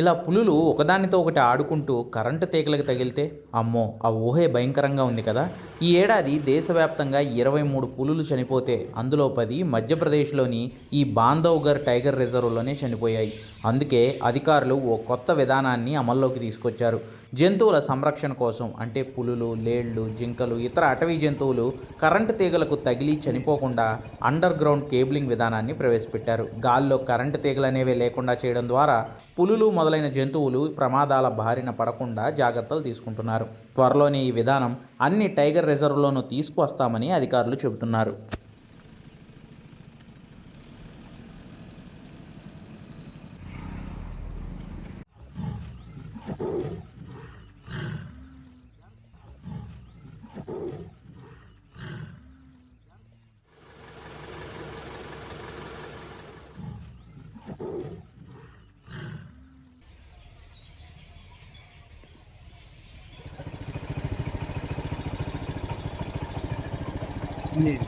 ఇలా పులులు ఒకదానితో ఒకటి ఆడుకుంటూ కరెంటు తీగలకు తగిలితే అమ్మో ఆ ఊహే భయంకరంగా ఉంది కదా. ఈ ఏడాది దేశవ్యాప్తంగా ఇరవై మూడు పులులు చనిపోతే అందులో పది మధ్యప్రదేశ్లోని ఈ బాంధవ్గర్ టైగర్ రిజర్వ్లోనే చనిపోయాయి. అందుకే అధికారులు ఓ కొత్త విధానాన్ని అమల్లోకి తీసుకొచ్చారు. జంతువుల సంరక్షణ కోసం అంటే పులులు లేళ్ళు జింకలు ఇతర అటవీ జంతువులు కరెంటు తీగలకు తగిలి చనిపోకుండా అండర్ గ్రౌండ్ కేబులింగ్ విధానాన్ని ప్రవేశపెట్టారు. గాల్లో కరెంటు తీగలు అనేవి లేకుండా చేయడం ద్వారా పులులు మొదలైన జంతువులు ప్రమాదాల బారిన పడకుండా జాగ్రత్తలు తీసుకుంటున్నారు. త్వరలోనే ఈ విధానం అన్ని టైగర్ రిజర్వ్లోనూ తీసుకువస్తామని అధికారులు చెబుతున్నారు. 예.